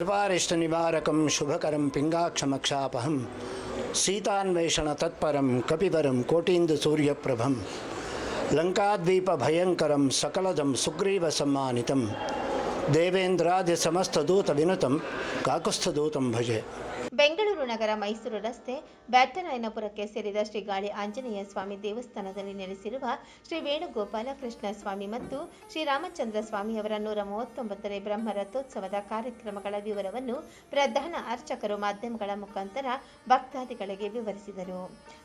கிருபாரிஷ்டநிவாரகம் சுபகரம் பிங்காட்சமக்ஷாபகம் சீதான்வேஷண தத்பரம் கபிவரம் கோட்டீந்து சூரியப்பிரபம் லங்காத்வீப பயங்கரம் சகலதம் சுக்ரீவ சம்மானிதம் தேவேந்திராதி சமஸ்தூத வினுதம் காக்குஸ்தூதம் பஜே ಬೆಂಗಳೂರು ನಗರ ಮೈಸೂರು ರಸ್ತೆ ಬ್ಯಾಟರಾಯನಪುರಕ್ಕೆ ಸೇರಿದ ಶ್ರೀ ಗಾಳಿ ಆಂಜನೇಯ ಸ್ವಾಮಿ ದೇವಸ್ಥಾನದಲ್ಲಿ ನೆಲೆಸಿರುವ ಶ್ರೀ ವೇಣುಗೋಪಾಲಕೃಷ್ಣ ಸ್ವಾಮಿ ಮತ್ತು ಶ್ರೀರಾಮಚಂದ್ರ ಸ್ವಾಮಿಯವರ ನೂರ ಮೂವತ್ತೊಂಬತ್ತನೇ ಬ್ರಹ್ಮ ರಥೋತ್ಸವದ ಕಾರ್ಯಕ್ರಮಗಳ ವಿವರವನ್ನು ಪ್ರಧಾನ ಅರ್ಚಕರು ಮಾಧ್ಯಮಗಳ ಮುಖಾಂತರ ಭಕ್ತಾದಿಗಳಿಗೆ ವಿವರಿಸಿದರು.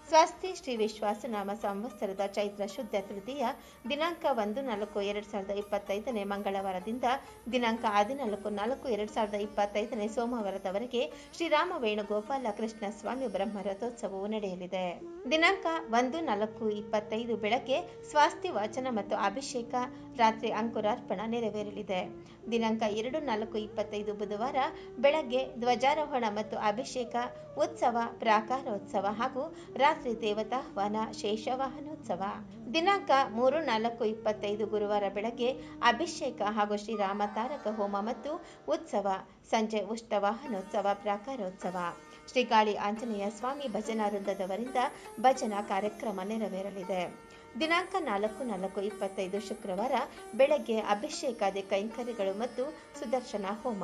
ಸ್ವಸ್ತಿ ಶ್ರೀ ವಿಶ್ವಾಸನಾಮ ಸಂವತ್ಸರದ ಚೈತ್ರ ಶುದ್ಧ ತೃತೀಯ, ದಿನಾಂಕ ಒಂದು, ನಾಲ್ಕು, ಎರಡು ಸಾವಿರದ ಇಪ್ಪತ್ತೈದನೇ ಮಂಗಳವಾರದಿಂದ ದಿನಾಂಕ ಹದಿನಾಲ್ಕು, ನಾಲ್ಕು, ಎರಡು ಸಾವಿರದ ಇಪ್ಪತ್ತೈದನೇ ಸೋಮವಾರದವರೆಗೆ ಶ್ರೀರಾಮ ವೇಣುಗೋಪಾಲ ಕೃಷ್ಣ ಸ್ವಾಮಿ ಬ್ರಹ್ಮ ರಥೋತ್ಸವವು ನಡೆಯಲಿದೆ. ದಿನಾಂಕ ಒಂದು, ನಾಲ್ಕು, ಇಪ್ಪತ್ತೈದು ಬೆಳಗ್ಗೆ ಸ್ವಾಸ್ತಿ ವಾಚನ ಮತ್ತು ಅಭಿಷೇಕ ರಾತ್ರಿ ಅಂಕುರಾರ್ಪಣ ನೆರವೇರಲಿದೆ. ದಿನಾಂಕ ಎರಡು, ನಾಲ್ಕು, ಇಪ್ಪತ್ತೈದು ಬುಧವಾರ ಬೆಳಗ್ಗೆ ಧ್ವಜಾರೋಹಣ ಮತ್ತು ಅಭಿಷೇಕ, ಉತ್ಸವ, ಪ್ರಾಕಾರೋತ್ಸವ ಹಾಗೂ ರಾತ್ರಿ ದೇವತಾಹ್ವಾನ ಶೇಷವಾಹನೋತ್ಸವ. ದಿನಾಂಕ ಮೂರು ನಾಲ್ಕು ಇಪ್ಪತ್ತೈದು ಗುರುವಾರ ಬೆಳಗ್ಗೆ ಅಭಿಷೇಕ ಹಾಗೂ ಶ್ರೀರಾಮ ತಾರಕ ಹೋಮ ಮತ್ತು ಉತ್ಸವ. ಸಂಜೆ ಉಷ್ಟವಾಹನೋತ್ಸವ ಪ್ರಾಕಾರೋತ್ಸವ. ಶ್ರೀಗಾಳಿ ಆಂಜನೇಯ ಸ್ವಾಮಿ ಭಜನಾ ವೃಂದದವರಿಂದ ಭಜನಾ ಕಾರ್ಯಕ್ರಮ ನೆರವೇರಲಿದೆ. ದಿನಾಂಕ ನಾಲ್ಕು ನಾಲ್ಕು ಇಪ್ಪತ್ತೈದು ಶುಕ್ರವಾರ ಬೆಳಗ್ಗೆ ಅಭಿಷೇಕಾದಿ ಕೈಂಕರ್ಯಗಳು ಮತ್ತು ಸುದರ್ಶನ ಹೋಮ.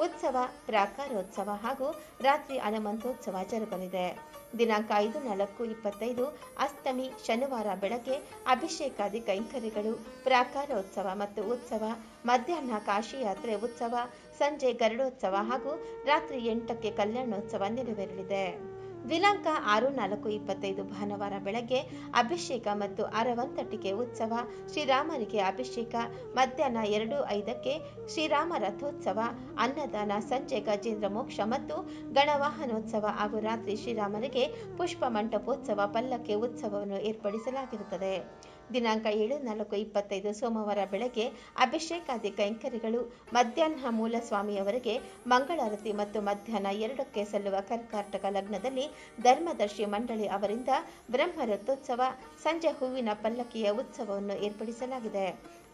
ಉತ್ಸವ, ಪ್ರಾಕಾರೋತ್ಸವ ಹಾಗೂ ರಾತ್ರಿ ಹನುಮಂತೋತ್ಸವ ಜರುಗಲಿದೆ. ದಿನಾಂಕ ಐದು, ನಾಲ್ಕು, ಇಪ್ಪತ್ತೈದು, ಅಷ್ಟಮಿ, ಶನಿವಾರ ಬೆಳಗ್ಗೆ ಅಭಿಷೇಕಾದಿ ಕೈಂಕರ್ಯಗಳು, ಪ್ರಾಕಾರೋತ್ಸವ ಮತ್ತು ಉತ್ಸವ, ಮಧ್ಯಾಹ್ನ ಕಾಶಿಯಾತ್ರೆ ಉತ್ಸವ, ಸಂಜೆ ಗರುಡೋತ್ಸವ ಹಾಗೂ ರಾತ್ರಿ ಎಂಟಕ್ಕೆ ಕಲ್ಯಾಣೋತ್ಸವ ನೆರವೇರಲಿದೆ. ದಿನಾಂಕ ಆರು ನಾಲ್ಕು ಇಪ್ಪತ್ತೈದು ಭಾನುವಾರ ಬೆಳಗ್ಗೆ ಅಭಿಷೇಕ ಮತ್ತು ಅರವಂತಟಿಕೆ ಉತ್ಸವ, ಶ್ರೀರಾಮನಿಗೆ ಅಭಿಷೇಕ, ಮಧ್ಯಾಹ್ನ ಎರಡು ಐದಕ್ಕೆ ಶ್ರೀರಾಮ ರಥೋತ್ಸವ, ಅನ್ನದಾನ, ಸಂಜೆ ಗಜೇಂದ್ರ ಮೋಕ್ಷ ಮತ್ತು ಗಣವಾಹನೋತ್ಸವ ಹಾಗೂ ರಾತ್ರಿ ಶ್ರೀರಾಮನಿಗೆ ಪುಷ್ಪ ಮಂಟಪೋತ್ಸವ ಪಲ್ಲಕ್ಕಿ ಉತ್ಸವವನ್ನು ಏರ್ಪಡಿಸಲಾಗಿರುತ್ತದೆ. ದಿನಾಂಕ ಏಳು, ನಾಲ್ಕು, ಇಪ್ಪತ್ತೈದು ಸೋಮವಾರ ಬೆಳಗ್ಗೆ ಅಭಿಷೇಕಾದಿ ಕೈಂಕರ್ಯಗಳು ಮಧ್ಯಾಹ್ನ ಮೂಲ ಸ್ವಾಮಿಯವರಿಗೆ ಮಂಗಳಾರತಿ ಮತ್ತು ಮಧ್ಯಾಹ್ನ ಎರಡಕ್ಕೆ ಸಲ್ಲುವ ಕರ್ಕಾಟಕ ಲಗ್ನದಲ್ಲಿ ಧರ್ಮದರ್ಶಿ ಮಂಡಳಿ ಅವರಿಂದ ಬ್ರಹ್ಮ ರಥೋತ್ಸವ ಸಂಜೆ ಹೂವಿನ ಪಲ್ಲಕ್ಕಿಯ ಉತ್ಸವವನ್ನು ಏರ್ಪಡಿಸಲಾಗಿದೆ.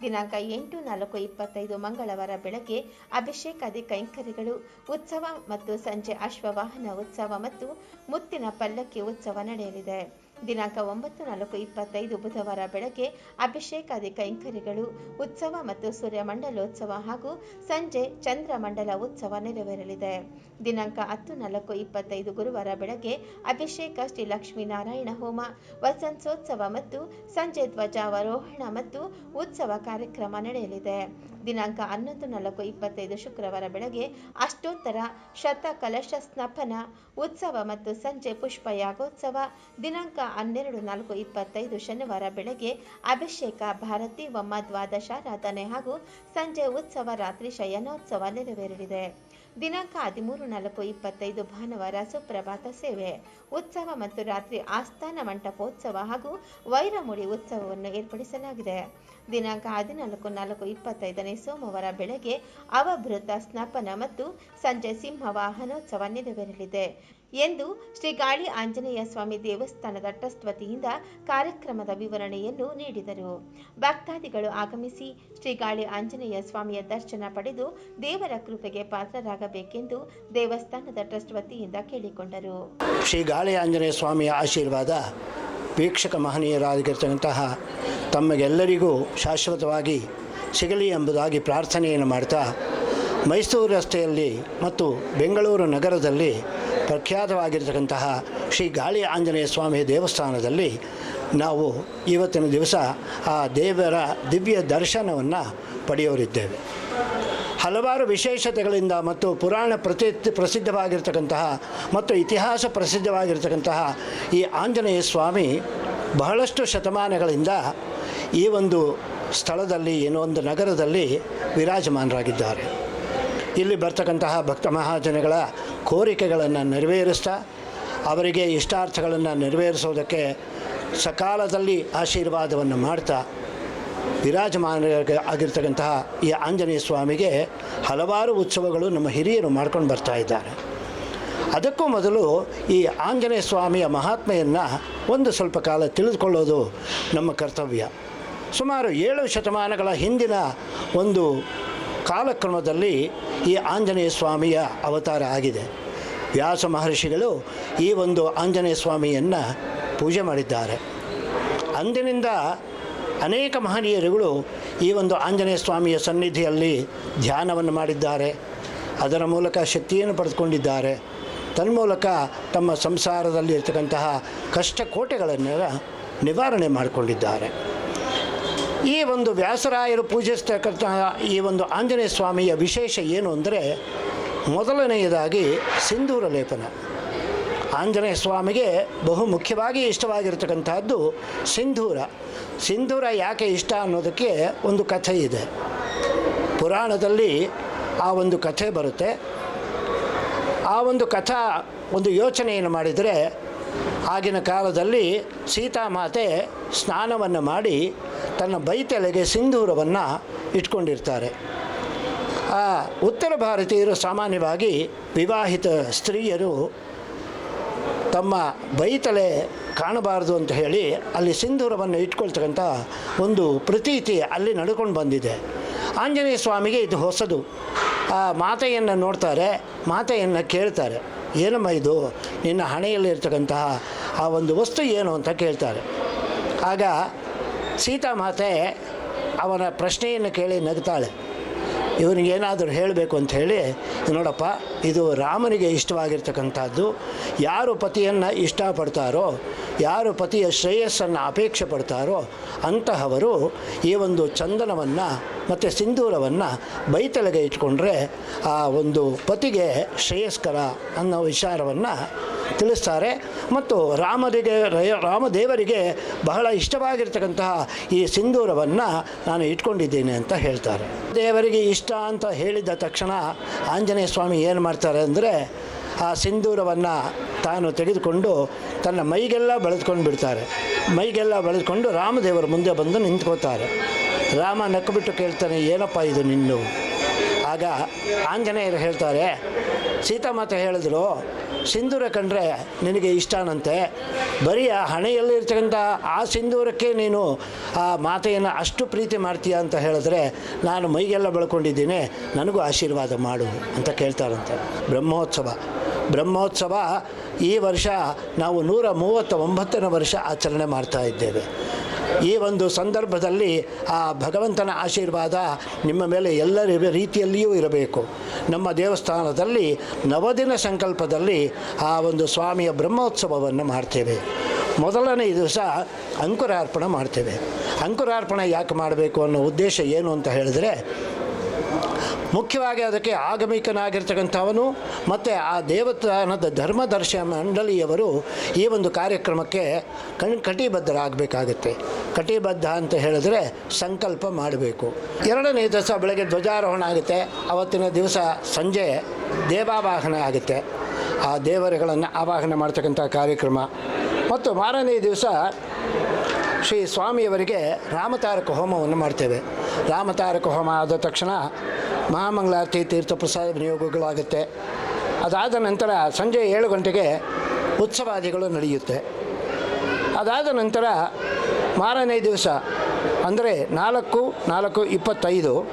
ದಿನಾಂಕ ಎಂಟು, ನಾಲ್ಕು, ಇಪ್ಪತ್ತೈದು ಮಂಗಳವಾರ ಬೆಳಗ್ಗೆ ಅಭಿಷೇಕಾದಿ ಕೈಂಕರ್ಯಗಳು ಉತ್ಸವ ಮತ್ತು ಸಂಜೆ ಅಶ್ವವಾಹನ ಉತ್ಸವ ಮತ್ತು ಮುತ್ತಿನ ಪಲ್ಲಕ್ಕಿ ಉತ್ಸವ ನಡೆಯಲಿದೆ. ದಿನಾಂಕ ಒಂಬತ್ತು, ನಾಲ್ಕು, ಇಪ್ಪತ್ತೈದು, ಬುಧವಾರ ಬೆಳಗ್ಗೆ ಅಭಿಷೇಕಾದಿ ಕೈಂಕರ್ಯಗಳು ಉತ್ಸವ ಮತ್ತು ಸೂರ್ಯಮಂಡಲೋತ್ಸವ ಹಾಗೂ ಸಂಜೆ ಚಂದ್ರಮಂಡಲ ಉತ್ಸವ ನೆರವೇರಲಿದೆ. ದಿನಾಂಕ ಹತ್ತು, ನಾಲ್ಕು, ಇಪ್ಪತ್ತೈದು, ಗುರುವಾರ ಬೆಳಗ್ಗೆ ಅಭಿಷೇಕ ಶ್ರೀ ಲಕ್ಷ್ಮೀನಾರಾಯಣ ಹೋಮ, ವಸಂತೋತ್ಸವ ಮತ್ತು ಸಂಜೆ ಧ್ವಜಾವರೋಹಣ ಮತ್ತು ಉತ್ಸವ ಕಾರ್ಯಕ್ರಮ ನಡೆಯಲಿದೆ. ದಿನಾಂಕ ಹನ್ನೊಂದು, ನಾಲ್ಕು, ಇಪ್ಪತ್ತೈದು, ಶುಕ್ರವಾರ ಬೆಳಗ್ಗೆ ಅಷ್ಟೋತ್ತರ ಶತಕಲಶ ಸ್ನಪನ, ಉತ್ಸವ ಮತ್ತು ಸಂಜೆ ಪುಷ್ಪಯಾಗೋತ್ಸವ, ದಿನಾಂಕ ಹನ್ನೆರಡು, ನಾಲ್ಕು, ಇಪ್ಪತ್ತೈದು ಶನಿವಾರ ಬೆಳಗ್ಗೆ ಅಭಿಷೇಕ, ಭಾರತಿ, ವಮ್ಮ ದ್ವಾದಶಾರಾಧನೆ ಹಾಗೂ ಸಂಜೆ ಉತ್ಸವ, ರಾತ್ರಿ ಶಯನೋತ್ಸವ ನೆರವೇರಲಿದೆ. ದಿನಾಂಕ ಹದಿಮೂರು, ನಾಲ್ಕು, ಇಪ್ಪತ್ತೈದು ಭಾನುವಾರ ಸುಪ್ರಭಾತ ಸೇವೆ. ಉತ್ಸವ ಮತ್ತು ರಾತ್ರಿ ಆಸ್ಥಾನ ಮಂಟಪೋತ್ಸವ ಹಾಗೂ ವೈರಮುಡಿ ಉತ್ಸವವನ್ನು ಏರ್ಪಡಿಸಲಾಗಿದೆ. ದಿನಾಂಕ ಹದಿನಾಲ್ಕು, ನಾಲ್ಕು, ಇಪ್ಪತ್ತೈದನೇ ಸೋಮವಾರ ಬೆಳಗ್ಗೆ ಅವಭೃತ ಸ್ನಾಪನ ಮತ್ತು ಸಂಜೆ ಸಿಂಹ ವಾಹನೋತ್ಸವ ನೆರವೇರಲಿದೆ. ಎಂದು ಶ್ರೀ ಗಾಳಿ ಆಂಜನೇಯ ಸ್ವಾಮಿ ದೇವಸ್ಥಾನದ ಟ್ರಸ್ಟ್ ವತಿಯಿಂದ ಕಾರ್ಯಕ್ರಮದ ವಿವರಣೆಯನ್ನು ನೀಡಿದರು. ಭಕ್ತಾದಿಗಳು ಆಗಮಿಸಿ ಶ್ರೀ ಗಾಳಿ ಆಂಜನೇಯ ಸ್ವಾಮಿಯ ದರ್ಶನ ಪಡೆದು ದೇವರ ಕೃಪೆಗೆ ಪಾತ್ರರಾಗಬೇಕೆಂದು ದೇವಸ್ಥಾನದ ಟ್ರಸ್ಟ್ ವತಿಯಿಂದ ಕೇಳಿಕೊಂಡರು. ಶ್ರೀ ಗಾಳಿ ಆಂಜನೇಯ ಸ್ವಾಮಿಯ ಆಶೀರ್ವಾದ ವೀಕ್ಷಕ ಮಹನೀಯರಾಗಿರ್ತಕ್ಕಂತಹ ತಮಗೆಲ್ಲರಿಗೂ ಶಾಶ್ವತವಾಗಿ ಸಿಗಲಿ ಎಂಬುದಾಗಿ ಪ್ರಾರ್ಥನೆಯನ್ನು ಮಾಡ್ತಾ ಮೈಸೂರು ರಸ್ತೆಯಲ್ಲಿ ಮತ್ತು ಬೆಂಗಳೂರು ನಗರದಲ್ಲಿ ಪ್ರಖ್ಯಾತವಾಗಿರ್ತಕ್ಕಂತಹ ಶ್ರೀ ಗಾಳಿ ಆಂಜನೇಯ ಸ್ವಾಮಿ ದೇವಸ್ಥಾನದಲ್ಲಿ ನಾವು ಇವತ್ತಿನ ದಿವಸ ಆ ದೇವರ ದಿವ್ಯ ದರ್ಶನವನ್ನು ಪಡೆಯೋರಿದ್ದೇವೆ. ಹಲವಾರು ವಿಶೇಷತೆಗಳಿಂದ ಮತ್ತು ಪುರಾಣ ಪ್ರತಿ ಪ್ರಸಿದ್ಧವಾಗಿರ್ತಕ್ಕಂತಹ ಮತ್ತು ಇತಿಹಾಸ ಪ್ರಸಿದ್ಧವಾಗಿರ್ತಕ್ಕಂತಹ ಈ ಆಂಜನೇಯ ಸ್ವಾಮಿ ಬಹಳಷ್ಟು ಶತಮಾನಗಳಿಂದ ಈ ಒಂದು ಸ್ಥಳದಲ್ಲಿ ಏನೋ ಒಂದು ನಗರದಲ್ಲಿ ವಿರಾಜಮಾನರಾಗಿದ್ದಾರೆ. ಇಲ್ಲಿ ಬರ್ತಕ್ಕಂತಹ ಭಕ್ತ ಮಹಾಜನಗಳ ಕೋರಿಕೆಗಳನ್ನು ನೆರವೇರಿಸ್ತಾ, ಅವರಿಗೆ ಇಷ್ಟಾರ್ಥಗಳನ್ನು ನೆರವೇರಿಸೋದಕ್ಕೆ ಸಕಾಲದಲ್ಲಿ ಆಶೀರ್ವಾದವನ್ನು ಮಾಡ್ತಾ ವಿರಾಜಮಾನ ಆಗಿರ್ತಕ್ಕಂತಹ ಈ ಆಂಜನೇಯ ಸ್ವಾಮಿಗೆ ಹಲವಾರು ಉತ್ಸವಗಳು ನಮ್ಮ ಹಿರಿಯರು ಮಾಡ್ಕೊಂಡು ಬರ್ತಾ ಇದ್ದಾರೆ. ಅದಕ್ಕೂ ಮೊದಲು ಈ ಆಂಜನೇಯ ಸ್ವಾಮಿಯ ಮಹಾತ್ಮೆಯನ್ನು ಒಂದು ಸ್ವಲ್ಪ ಕಾಲ ತಿಳಿದುಕೊಳ್ಳೋದು ನಮ್ಮ ಕರ್ತವ್ಯ. ಸುಮಾರು ಏಳು ಶತಮಾನಗಳ ಹಿಂದಿನ ಒಂದು ಕಾಲಕ್ರಮದಲ್ಲಿ ಈ ಆಂಜನೇಯ ಸ್ವಾಮಿಯ ಅವತಾರ ಆಗಿದೆ. ವ್ಯಾಸ ಮಹರ್ಷಿಗಳು ಈ ಒಂದು ಆಂಜನೇಯ ಸ್ವಾಮಿಯನ್ನು ಪೂಜೆ ಮಾಡಿದ್ದಾರೆ. ಅಂದಿನಿಂದ ಅನೇಕ ಮಹನೀಯರುಗಳು ಈ ಒಂದು ಆಂಜನೇಯ ಸ್ವಾಮಿಯ ಸನ್ನಿಧಿಯಲ್ಲಿ ಧ್ಯಾನವನ್ನು ಮಾಡಿದ್ದಾರೆ. ಅದರ ಮೂಲಕ ಶಕ್ತಿಯನ್ನು ಪಡೆದುಕೊಂಡಿದ್ದಾರೆ. ತನ್ಮೂಲಕ ತಮ್ಮ ಸಂಸಾರದಲ್ಲಿ ಇರ್ತಕ್ಕಂತಹ ಕಷ್ಟ ಕೋಟೆಗಳನ್ನೆಲ್ಲ ನಿವಾರಣೆ ಮಾಡಿಕೊಂಡಿದ್ದಾರೆ. ಈ ಒಂದು ವ್ಯಾಸರಾಯರು ಪೂಜಿಸ್ತಕ್ಕಂತಹ ಈ ಒಂದು ಆಂಜನೇಯ ಸ್ವಾಮಿಯ ವಿಶೇಷ ಏನು ಅಂದರೆ ಮೊದಲನೆಯದಾಗಿ ಸಿಂಧೂರ ಲೇಪನ. ಆಂಜನೇಯ ಸ್ವಾಮಿಗೆ ಬಹು ಮುಖ್ಯವಾಗಿ ಇಷ್ಟವಾಗಿರ್ತಕ್ಕಂಥದ್ದು ಸಿಂಧೂರ. ಸಿಂಧೂರ ಯಾಕೆ ಇಷ್ಟ ಅನ್ನೋದಕ್ಕೆ ಒಂದು ಕಥೆ ಇದೆ. ಪುರಾಣದಲ್ಲಿ ಆ ಒಂದು ಕಥೆ ಬರುತ್ತೆ. ಆ ಒಂದು ಕಥಾ ಒಂದು ಯೋಚನೆಯನ್ನು ಮಾಡಿದರೆ ಆಗಿನ ಕಾಲದಲ್ಲಿ ಸೀತಾಮಾತೆ ಸ್ನಾನವನ್ನು ಮಾಡಿ ತನ್ನ ಬೈತಲೆಗೆ ಸಿಂಧೂರವನ್ನು ಇಟ್ಕೊಂಡಿರ್ತಾರೆ. ಆ ಉತ್ತರ ಭಾರತೀಯರು ಸಾಮಾನ್ಯವಾಗಿ ವಿವಾಹಿತ ಸ್ತ್ರೀಯರು ತಮ್ಮ ಬೈತಲೆ ಕಾಣಬಾರದು ಅಂತ ಹೇಳಿ ಅಲ್ಲಿ ಸಿಂಧೂರವನ್ನು ಇಟ್ಕೊಳ್ತಕ್ಕಂಥ ಒಂದು ಪ್ರತೀತಿ ಅಲ್ಲಿ ನಡ್ಕೊಂಡು ಬಂದಿದೆ. ಆಂಜನೇಯ ಸ್ವಾಮಿಗೆ ಇದು ಹೊಸದು. ಆ ಮಾತೆಯನ್ನು ನೋಡ್ತಾರೆ, ಮಾತೆಯನ್ನು ಕೇಳ್ತಾರೆ. ಏನಮ್ಮ ಇದು? ನಿನ್ನ ಹಣೆಯಲ್ಲಿರ್ತಕ್ಕಂತಹ ಆ ಒಂದು ವಸ್ತು ಏನು ಅಂತ ಕೇಳ್ತಾರೆ. ಆಗ ಸೀತಾಮಾತೆ ಅವನ ಪ್ರಶ್ನೆಯನ್ನು ಕೇಳಿ ನಗ್ತಾಳೆ. ಇವನಿಗೇನಾದರೂ ಹೇಳಬೇಕು ಅಂತ ಹೇಳಿ, ನೋಡಪ್ಪ, ಇದು ರಾಮನಿಗೆ ಇಷ್ಟವಾಗಿರ್ತಕ್ಕಂಥದ್ದು, ಯಾರು ಪತಿಯನ್ನು ಇಷ್ಟಪಡ್ತಾರೋ ಯಾರು ಪತಿಯ ಶ್ರೇಯಸ್ಸನ್ನು ಅಪೇಕ್ಷೆ ಪಡ್ತಾರೋ ಅಂತಹವರು ಈ ಒಂದು ಚಂದನವನ್ನು ಮತ್ತು ಸಿಂಧೂರವನ್ನು ಬೈತಲೆಗೆ ಇಟ್ಕೊಂಡ್ರೆ ಆ ಒಂದು ಪತಿಗೆ ಶ್ರೇಯಸ್ಕರ ಅನ್ನೋ ವಿಚಾರವನ್ನು ತಿಳಿಸ್ತಾರೆ. ಮತ್ತು ರಾಮರಿಗೆ ರಾಮದೇವರಿಗೆ ಬಹಳ ಇಷ್ಟವಾಗಿರ್ತಕ್ಕಂತಹ ಈ ಸಿಂಧೂರವನ್ನು ನಾನು ಇಟ್ಕೊಂಡಿದ್ದೀನಿ ಅಂತ ಹೇಳ್ತಾರೆ. ದೇವರಿಗೆ ಇಷ್ಟ ಅಂತ ಹೇಳಿದ ತಕ್ಷಣ ಆಂಜನೇಯ ಸ್ವಾಮಿ ಏನು ಮಾಡ್ತಾರೆ ಅಂದರೆ ಆ ಸಿಂಧೂರವನ್ನು ತಾನು ತೆಗೆದುಕೊಂಡು ತನ್ನ ಮೈಗೆಲ್ಲ ಬೆಳೆದುಕೊಂಡು ಬಿಡ್ತಾರೆ. ಮೈಗೆಲ್ಲ ಬೆಳೆದುಕೊಂಡು ರಾಮದೇವರು ಮುಂದೆ ಬಂದು ನಿಂತ್ಕೋತಾರೆ. ರಾಮ ನಕ್ಕುಬಿಟ್ಟು ಕೇಳ್ತಾನೆ, ಏನಪ್ಪ ಇದು ನಿನ್ನು? ಆಗ ಆಂಜನೇಯರು ಹೇಳ್ತಾರೆ ಸೀತಾಮಾತೆ ಹೇಳಿದ್ರು, ಸಿಂಧೂರ ಕಂಡ್ರೆ ನಿನಗೆ ಇಷ್ಟನಂತೆ. ಬರೀ ಆ ಹಣೆಯಲ್ಲಿರ್ತಕ್ಕಂಥ ಆ ಸಿಂಧೂರಕ್ಕೆ ನೀನು ಆ ಮಾತೆಯನ್ನು ಅಷ್ಟು ಪ್ರೀತಿ ಮಾಡ್ತೀಯ ಅಂತ ಹೇಳಿದ್ರೆ, ನಾನು ಮೈಗೆಲ್ಲ ಬೆಳ್ಕೊಂಡಿದ್ದೀನಿ, ನನಗೂ ಆಶೀರ್ವಾದ ಮಾಡು ಅಂತ ಕೇಳ್ತಾರಂತೆ. ಬ್ರಹ್ಮೋತ್ಸವ. ಬ್ರಹ್ಮೋತ್ಸವ ಈ ವರ್ಷ ನಾವು ನೂರ ಮೂವತ್ತ ಒಂಬತ್ತನೇ ವರ್ಷ ಆಚರಣೆ ಮಾಡ್ತಾ ಇದ್ದೇವೆ. ಈ ಒಂದು ಸಂದರ್ಭದಲ್ಲಿ ಆ ಭಗವಂತನ ಆಶೀರ್ವಾದ ನಿಮ್ಮ ಮೇಲೆ ಎಲ್ಲ ರೀತಿಯಲ್ಲಿಯೂ ಇರಬೇಕು. ನಮ್ಮ ದೇವಸ್ಥಾನದಲ್ಲಿ ನವದಿನ ಸಂಕಲ್ಪದಲ್ಲಿ ಆ ಒಂದು ಸ್ವಾಮಿಯ ಬ್ರಹ್ಮೋತ್ಸವವನ್ನು ಮಾಡ್ತೇವೆ. ಮೊದಲನೇ ದಿವಸ ಅಂಕುರಾರ್ಪಣೆ ಮಾಡ್ತೇವೆ. ಅಂಕುರಾರ್ಪಣೆ ಯಾಕೆ ಮಾಡಬೇಕು ಅನ್ನೋ ಉದ್ದೇಶ ಏನು ಅಂತ ಹೇಳಿದ್ರೆ ಮುಖ್ಯವಾಗಿ ಅದಕ್ಕೆ ಆಗಮಿಕನಾಗಿರ್ತಕ್ಕಂಥವನು ಮತ್ತು ಆ ದೇವಸ್ಥಾನದ ಧರ್ಮದರ್ಶ ಮಂಡಳಿಯವರು ಈ ಒಂದು ಕಾರ್ಯಕ್ರಮಕ್ಕೆ ಕಣ್ ಕಟಿಬದ್ಧರಾಗಬೇಕಾಗತ್ತೆ. ಕಟಿಬದ್ಧ ಅಂತ ಹೇಳಿದ್ರೆ ಸಂಕಲ್ಪ ಮಾಡಬೇಕು. ಎರಡನೇ ದಿವಸ ಬೆಳಗ್ಗೆ ಧ್ವಜಾರೋಹಣ ಆಗುತ್ತೆ. ಅವತ್ತಿನ ದಿವಸ ಸಂಜೆ ದೇವಾವಾಹನ ಆಗುತ್ತೆ. ಆ ದೇವರುಗಳನ್ನು ಆವಾಹನೆ ಮಾಡ್ತಕ್ಕಂಥ ಕಾರ್ಯಕ್ರಮ. ಮತ್ತು ಮಾರನೇ ದಿವಸ ಶ್ರೀ ಸ್ವಾಮಿಯವರಿಗೆ ರಾಮತಾರಕ ಹೋಮವನ್ನು ಮಾಡ್ತೇವೆ. ರಾಮತಾರಕ ಹೋಮ ಆದ ತಕ್ಷಣ ಮಹಾಮಂಗಳಾರತಿ ತೀರ್ಥ ಪ್ರಸಾದ ವಿನಿಯೋಗಗಳಾಗುತ್ತೆ. ಅದಾದ ನಂತರ ಸಂಜೆ ಏಳು ಗಂಟೆಗೆ ಉತ್ಸವಾದಿಗಳು ನಡೆಯುತ್ತೆ. ಅದಾದ ನಂತರ ಮಾರನೇ ದಿವಸ, ಅಂದರೆ ನಾಲ್ಕು ನಾಲ್ಕು ಇಪ್ಪತ್ತೈದು,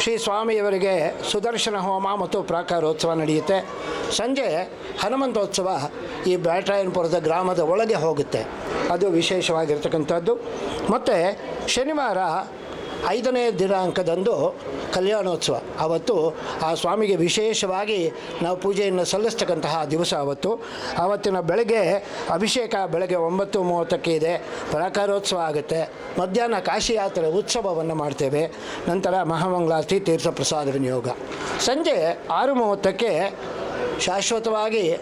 ಶ್ರೀ ಸ್ವಾಮಿಯವರಿಗೆ ಸುದರ್ಶನ ಹೋಮ ಮತ್ತು ಪ್ರಾಕಾರೋತ್ಸವ ನಡೆಯುತ್ತೆ. ಸಂಜೆ ಹನುಮಂತೋತ್ಸವ ಈ ಬ್ಯಾಟ್ರಾಯನಪುರದ ಗ್ರಾಮದ ಒಳಗೆ ಹೋಗುತ್ತೆ. ಅದು ವಿಶೇಷವಾಗಿರ್ತಕ್ಕಂಥದ್ದು. ಮತ್ತು ಶನಿವಾರ ಐದನೇ ದಿನಾಂಕದಂದು ಕಲ್ಯಾಣೋತ್ಸವ. ಆವತ್ತು ಆ ಸ್ವಾಮಿಗೆ ವಿಶೇಷವಾಗಿ ನಾವು ಪೂಜೆಯನ್ನು ಸಲ್ಲಿಸ್ತಕ್ಕಂತಹ ದಿವಸ ಆವತ್ತು ಆವತ್ತಿನ ಬೆಳಗ್ಗೆ ಅಭಿಷೇಕ ಬೆಳಗ್ಗೆ ಒಂಬತ್ತು ಮೂವತ್ತಕ್ಕೆ ಇದೆ. ಪರಾಕಾರೋತ್ಸವ ಆಗುತ್ತೆ. ಮಧ್ಯಾಹ್ನ ಕಾಶಿ ಯಾತ್ರೆ ಉತ್ಸವವನ್ನು ಮಾಡ್ತೇವೆ. ನಂತರ ಮಹಾಮಂಗಳಾರತಿ ತೀರ್ಥ ಪ್ರಸಾದ ವಿನಿಯೋಗ. ಸಂಜೆ ಆರು ಮೂವತ್ತಕ್ಕೆ ಶಾಶ್ವತವಾಗಿ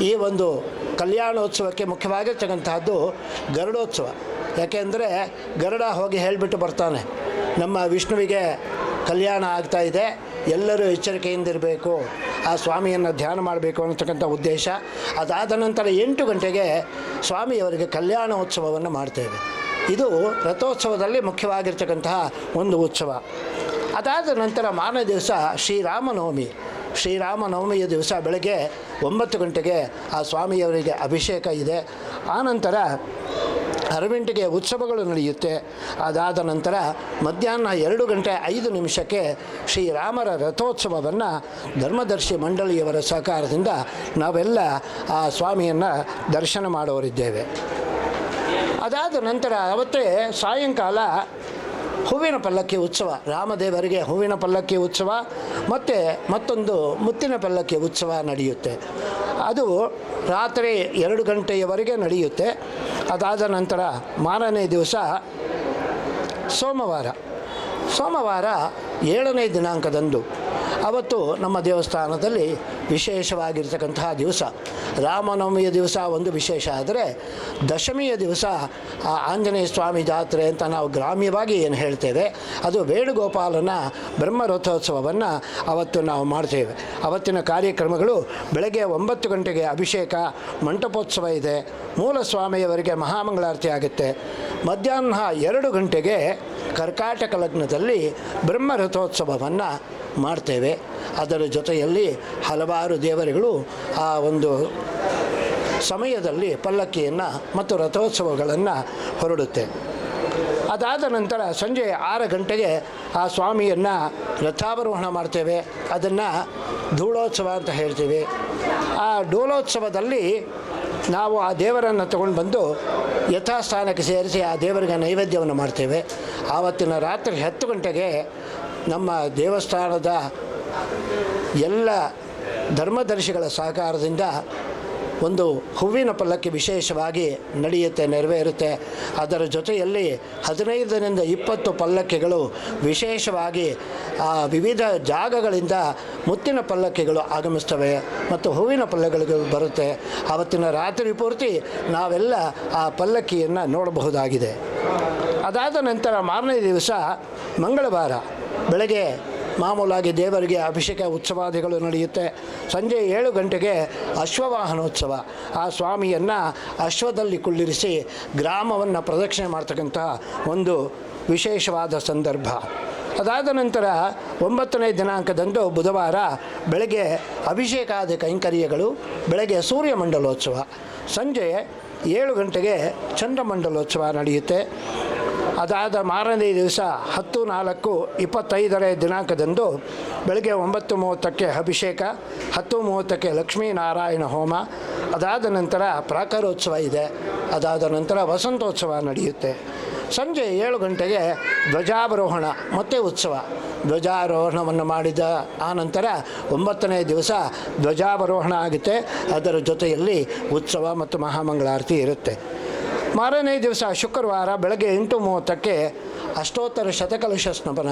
ಈ ಒಂದು ಕಲ್ಯಾಣೋತ್ಸವಕ್ಕೆ ಮುಖ್ಯವಾಗಿರ್ತಕ್ಕಂತಹದ್ದು ಗರುಡೋತ್ಸವ. ಯಾಕೆಂದರೆ ಗರುಡ ಹೋಗಿ ಹೇಳಿಬಿಟ್ಟು ಬರ್ತಾನೆ. ನಮ್ಮ ವಿಷ್ಣುವಿಗೆ ಕಲ್ಯಾಣ ಆಗ್ತಾ ಇದೆ. ಎಲ್ಲರೂ ಎಚ್ಚರಿಕೆಯಿಂದ ಇರಬೇಕು. ಆ ಸ್ವಾಮಿಯನ್ನು ಧ್ಯಾನ ಮಾಡಬೇಕು ಅನ್ನತಕ್ಕಂಥ ಉದ್ದೇಶ. ಅದಾದ ನಂತರ ಎಂಟು ಗಂಟೆಗೆ ಸ್ವಾಮಿಯವರಿಗೆ ಕಲ್ಯಾಣೋತ್ಸವವನ್ನು ಮಾಡ್ತೇವೆ. ಇದು ರಥೋತ್ಸವದಲ್ಲಿ ಮುಖ್ಯವಾಗಿರ್ತಕ್ಕಂತಹ ಒಂದು ಉತ್ಸವ. ಅದಾದ ನಂತರ ಮಾರನೇ ದಿವಸ ಶ್ರೀರಾಮನವಮಿ. ಶ್ರೀರಾಮನವಮಿಯ ದಿವಸ ಬೆಳಗ್ಗೆ ಒಂಬತ್ತು ಗಂಟೆಗೆ ಆ ಸ್ವಾಮಿಯವರಿಗೆ ಅಭಿಷೇಕ ಇದೆ. ಆನಂತರ ಅರವಿಂಟಿಗೆ ಉತ್ಸವಗಳು ನಡೆಯುತ್ತೆ. ಅದಾದ ನಂತರ ಮಧ್ಯಾಹ್ನ ಎರಡು ಗಂಟೆ ಐದು ನಿಮಿಷಕ್ಕೆ ಶ್ರೀರಾಮರ ರಥೋತ್ಸವವನ್ನು ಧರ್ಮದರ್ಶಿ ಮಂಡಳಿಯವರ ಸಹಕಾರದಿಂದ ನಾವೆಲ್ಲ ಆ ಸ್ವಾಮಿಯನ್ನು ದರ್ಶನ ಮಾಡೋರಿದ್ದೇವೆ ಅದಾದ ನಂತರ ಅವತ್ತೇ ಸಾಯಂಕಾಲ ಹೂವಿನ ಪಲ್ಲಕ್ಕಿ ಉತ್ಸವ, ರಾಮದೇವರಿಗೆ ಹೂವಿನ ಪಲ್ಲಕ್ಕಿ ಉತ್ಸವ ಮತ್ತು ಮತ್ತೊಂದು ಮುತ್ತಿನ ಪಲ್ಲಕ್ಕಿ ಉತ್ಸವ ನಡೆಯುತ್ತೆ. ಅದು ರಾತ್ರಿ ಎರಡು ಗಂಟೆಯವರೆಗೆ ನಡೆಯುತ್ತೆ. ಅದಾದ ನಂತರ ಮಾರನೇ ದಿವಸ ಸೋಮವಾರ. ಸೋಮವಾರ ಏಳನೇ ದಿನಾಂಕದಂದು. ಅವತ್ತು ನಮ್ಮ ದೇವಸ್ಥಾನದಲ್ಲಿ ವಿಶೇಷವಾಗಿರ್ತಕ್ಕಂತಹ ದಿವಸ. ರಾಮನವಮಿಯ ದಿವಸ ಒಂದು ವಿಶೇಷ ಆದರೆ ದಶಮಿಯ ದಿವಸ ಆ ಆಂಜನೇಯ ಸ್ವಾಮಿ ಜಾತ್ರೆ ಅಂತ ನಾವು ಗ್ರಾಮ್ಯವಾಗಿ ಏನು ಹೇಳ್ತೇವೆ. ಅದು ವೇಣುಗೋಪಾಲನ ಬ್ರಹ್ಮರಥೋತ್ಸವವನ್ನು ಅವತ್ತು ನಾವು ಮಾಡ್ತೇವೆ. ಅವತ್ತಿನ ಕಾರ್ಯಕ್ರಮಗಳು ಬೆಳಗ್ಗೆ ಒಂಬತ್ತು ಗಂಟೆಗೆ ಅಭಿಷೇಕ, ಮಂಟಪೋತ್ಸವ ಇದೆ. ಮೂಲ ಸ್ವಾಮಿಯವರಿಗೆ ಮಹಾಮಂಗಳಾರತಿ ಆಗುತ್ತೆ. ಮಧ್ಯಾಹ್ನ ಎರಡು ಗಂಟೆಗೆ ಕರ್ಕಾಟಕ ಲಗ್ನದಲ್ಲಿ ಬ್ರಹ್ಮರಥೋತ್ಸವವನ್ನು ಮಾಡ್ತೇವೆ. ಅದರ ಜೊತೆಯಲ್ಲಿ ಹಲವಾರು ದೇವರುಗಳು ಆ ಒಂದು ಸಮಯದಲ್ಲಿ ಪಲ್ಲಕ್ಕಿಯನ್ನು ಮತ್ತು ರಥೋತ್ಸವಗಳನ್ನು ಹೊರಡುತ್ತೆ. ಅದಾದ ನಂತರ ಸಂಜೆ ಆರು ಗಂಟೆಗೆ ಆ ಸ್ವಾಮಿಯನ್ನು ರಥಾವರೋಹಣ ಮಾಡ್ತೇವೆ. ಅದನ್ನು ಧೂಳೋತ್ಸವ ಅಂತ ಹೇಳ್ತೀವಿ. ಆ ಡೋಲೋತ್ಸವದಲ್ಲಿ ನಾವು ಆ ದೇವರನ್ನು ತಗೊಂಡು ಬಂದು ಯಥಾಸ್ಥಾನಕ್ಕೆ ಸೇರಿಸಿ ಆ ದೇವರಿಗೆ ನೈವೇದ್ಯವನ್ನು ಮಾಡ್ತೇವೆ. ಆವತ್ತಿನ ರಾತ್ರಿ ಹತ್ತು ಗಂಟೆಗೆ ನಮ್ಮ ದೇವಸ್ಥಾನದ ಎಲ್ಲ ಧರ್ಮದರ್ಶಿಗಳ ಸಹಕಾರದಿಂದ ಒಂದು ಹೂವಿನ ಪಲ್ಲಕ್ಕಿ ವಿಶೇಷವಾಗಿ ನಡೆಯುತ್ತೆ, ನೆರವೇರುತ್ತೆ. ಅದರ ಜೊತೆಯಲ್ಲಿ ಹದಿನೈದರಿಂದ ಇಪ್ಪತ್ತು ಪಲ್ಲಕ್ಕಿಗಳು ವಿಶೇಷವಾಗಿ ವಿವಿಧ ಜಾಗಗಳಿಂದ ಮುತ್ತಿನ ಪಲ್ಲಕ್ಕಿಗಳು ಆಗಮಿಸ್ತವೆ ಮತ್ತು ಹೂವಿನ ಪಲ್ಲಕ್ಕಿಗಳು ಬರುತ್ತೆ. ಆವತ್ತಿನ ರಾತ್ರಿ ಪೂರ್ತಿ ನಾವೆಲ್ಲ ಆ ಪಲ್ಲಕ್ಕಿಯನ್ನು ನೋಡಬಹುದಾಗಿದೆ. ಅದಾದ ನಂತರ ಮಾರನೇ ದಿವಸ ಮಂಗಳವಾರ, ಬೆಳಗ್ಗೆ ಮಾಮೂಲಾಗಿ ದೇವರಿಗೆ ಅಭಿಷೇಕ ಉತ್ಸವಾದಿಗಳು ನಡೆಯುತ್ತೆ. ಸಂಜೆ ಏಳು ಗಂಟೆಗೆ ಅಶ್ವವಾಹನೋತ್ಸವ. ಆ ಸ್ವಾಮಿಯನ್ನು ಅಶ್ವದಲ್ಲಿ ಕುಳ್ಳಿರಿಸಿ ಗ್ರಾಮವನ್ನು ಪ್ರದಕ್ಷಿಣೆ ಮಾಡ್ತಕ್ಕಂಥ ಒಂದು ವಿಶೇಷವಾದ ಸಂದರ್ಭ. ಅದಾದ ನಂತರ ಒಂಬತ್ತನೇ ದಿನಾಂಕದಂದು ಬುಧವಾರ ಬೆಳಗ್ಗೆ ಅಭಿಷೇಕಾದ ಕೈಂಕರ್ಯಗಳು, ಬೆಳಗ್ಗೆ ಸೂರ್ಯಮಂಡಲೋತ್ಸವ. ಸಂಜೆ ಏಳು ಗಂಟೆಗೆ ಚಂದ್ರಮಂಡಲೋತ್ಸವ ನಡೆಯುತ್ತೆ. ಅದಾದ ಮಾರನೇ ದಿವಸ ಹತ್ತು ನಾಲ್ಕು ಇಪ್ಪತ್ತೈದನೇ ದಿನಾಂಕದಂದು ಬೆಳಗ್ಗೆ ಒಂಬತ್ತು ಮೂವತ್ತಕ್ಕೆ ಅಭಿಷೇಕ, ಹತ್ತು ಮೂವತ್ತಕ್ಕೆ ಲಕ್ಷ್ಮೀನಾರಾಯಣ ಹೋಮ, ಅದಾದ ನಂತರ ಪ್ರಾಕಾರೋತ್ಸವ ಇದೆ. ಅದಾದ ನಂತರ ವಸಂತೋತ್ಸವ ನಡೆಯುತ್ತೆ. ಸಂಜೆ ಏಳು ಗಂಟೆಗೆ ಧ್ವಜಾರೋಹಣ ಮತ್ತೆ ಉತ್ಸವ. ಧ್ವಜಾರೋಹಣವನ್ನು ಮಾಡಿದ ಆನಂತರ ನಂತರ ಒಂಬತ್ತನೇ ದಿವಸ ಧ್ವಜಾರೋಹಣ ಆಗುತ್ತೆ. ಅದರ ಜೊತೆಯಲ್ಲಿ ಉತ್ಸವ ಮತ್ತು ಮಹಾಮಂಗಳಾರತಿ ಇರುತ್ತೆ. ಮಾರನೇ ದಿವಸ ಶುಕ್ರವಾರ ಬೆಳಗ್ಗೆ ಎಂಟು ಮೂವತ್ತಕ್ಕೆ ಅಷ್ಟೋತ್ತರ ಶತಕಲಶ ಸ್ನಪನ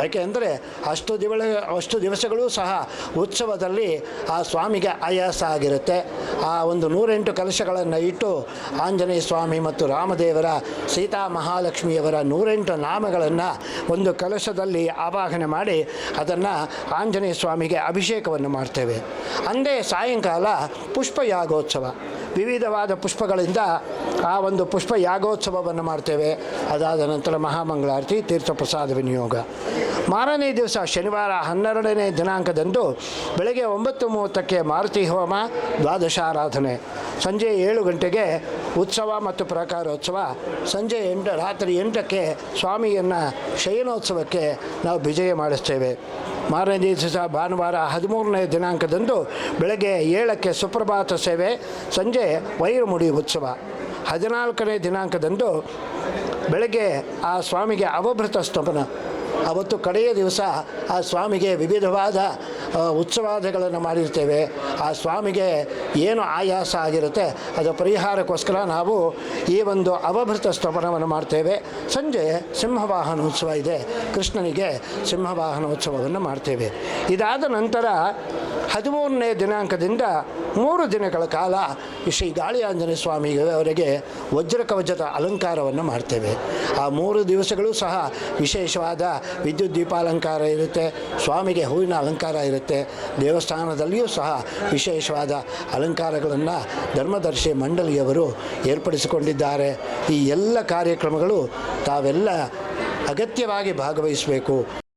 ಯಾಕೆಂದರೆ ಅಷ್ಟು ದಿವಳ, ಅಷ್ಟು ದಿವಸಗಳೂ ಸಹ ಉತ್ಸವದಲ್ಲಿ ಆ ಸ್ವಾಮಿಗೆ ಆಯಾಸ ಆಗಿರುತ್ತೆ. ಆ ಒಂದು ನೂರೆಂಟು ಕಲಶಗಳನ್ನು ಇಟ್ಟು ಆಂಜನೇಯ ಸ್ವಾಮಿ ಮತ್ತು ರಾಮದೇವರ ಸೀತಾ ಮಹಾಲಕ್ಷ್ಮಿಯವರ ನೂರೆಂಟು ನಾಮಗಳನ್ನು ಒಂದು ಕಲಶದಲ್ಲಿ ಆವಾಹನೆ ಮಾಡಿ ಅದನ್ನು ಆಂಜನೇಯ ಸ್ವಾಮಿಗೆ ಅಭಿಷೇಕವನ್ನು ಮಾಡ್ತೇವೆ. ಅಂದೇ ಸಾಯಂಕಾಲ ಪುಷ್ಪಯಾಗೋತ್ಸವ. ವಿವಿಧವಾದ ಪುಷ್ಪಗಳಿಂದ ಆ ಒಂದು ಪುಷ್ಪ ಯಾಗೋತ್ಸವವನ್ನು ಮಾಡ್ತೇವೆ. ಅದಾದ ನಂತರ ಮಹಾಮಂಗಳಾರತಿ ತೀರ್ಥ ಪ್ರಸಾದ ವಿನಿಯೋಗ. ಮಾರನೇ ದಿವಸ ಶನಿವಾರ ಹನ್ನೆರಡನೇ ದಿನಾಂಕದಂದು ಬೆಳಗ್ಗೆ ಒಂಬತ್ತು ಮೂವತ್ತಕ್ಕೆ ಮಾರುತಿ ಹೋಮ ದ್ವಾದಶಾರಾಧನೆ ಸಂಜೆ ಏಳು ಗಂಟೆಗೆ ಉತ್ಸವ ಮತ್ತು ಪ್ರಾಕಾರೋತ್ಸವ. ಸಂಜೆ ಎಂಟು, ರಾತ್ರಿ ಎಂಟಕ್ಕೆ ಸ್ವಾಮಿಯನ್ನು ಶಯನೋತ್ಸವಕ್ಕೆ ನಾವು ವಿಜಯ ಮಾಡಿಸ್ತೇವೆ. ಮಾರನೇ ದಿವಸ ಭಾನುವಾರ ಹದಿಮೂರನೇ ದಿನಾಂಕದಂದು ಬೆಳಗ್ಗೆ ಏಳಕ್ಕೆ ಸುಪ್ರಭಾತ ಸೇವೆ, ಸಂಜೆ ವೈರಮುಡಿ ಉತ್ಸವ. ಹದಿನಾಲ್ಕನೇ ದಿನಾಂಕದಂದು ಬೆಳಗ್ಗೆ ಆ ಸ್ವಾಮಿಗೆ ಅವಭೃತ ಸ್ತಂಭನ. ಅವತ್ತು ಕಡೆಯ ದಿವಸ ಆ ಸ್ವಾಮಿಗೆ ವಿವಿಧವಾದ ಉತ್ಸವಾದಿಗಳನ್ನು ಮಾಡಿರ್ತೇವೆ. ಆ ಸ್ವಾಮಿಗೆ ಏನು ಆಯಾಸ ಆಗಿರುತ್ತೆ, ಅದು ಪರಿಹಾರಕ್ಕೋಸ್ಕರ ನಾವು ಈ ಒಂದು ಅವಭೃತ ಸ್ತಪನವನ್ನು ಮಾಡ್ತೇವೆ. ಸಂಜೆ ಸಿಂಹವಾಹನ ಉತ್ಸವ ಇದೆ. ಕೃಷ್ಣನಿಗೆ ಸಿಂಹವಾಹನ ಉತ್ಸವವನ್ನು ಮಾಡ್ತೇವೆ. ಇದಾದ ನಂತರ ಹದಿಮೂರನೇ ದಿನಾಂಕದಿಂದ ಮೂರು ದಿನಗಳ ಕಾಲ ಶ್ರೀ ಗಾಳಿ ಆಂಜನೇಯ ಸ್ವಾಮಿಗಳವರಿಗೆ ವಜ್ರ ಕವಚದ ಅಲಂಕಾರವನ್ನು ಮಾಡ್ತೇವೆ. ಆ ಮೂರು ದಿವಸಗಳು ಸಹ ವಿಶೇಷವಾದ ವಿದ್ಯುತ್ ದೀಪಾಲಂಕಾರ ಇರುತ್ತೆ, ಸ್ವಾಮಿಗೆ ಹೂವಿನ ಅಲಂಕಾರ ಇರುತ್ತೆ, ದೇವಸ್ಥಾನದಲ್ಲಿಯೂ ಸಹ ವಿಶೇಷವಾದ ಅಲಂಕಾರಗಳನ್ನು ಧರ್ಮದರ್ಶಿ ಮಂಡಳಿಯವರು ಏರ್ಪಡಿಸಿಕೊಂಡಿದ್ದಾರೆ. ಈ ಎಲ್ಲ ಕಾರ್ಯಕ್ರಮಗಳು ತಾವೆಲ್ಲ ಅಗತ್ಯವಾಗಿ ಭಾಗವಹಿಸಬೇಕು.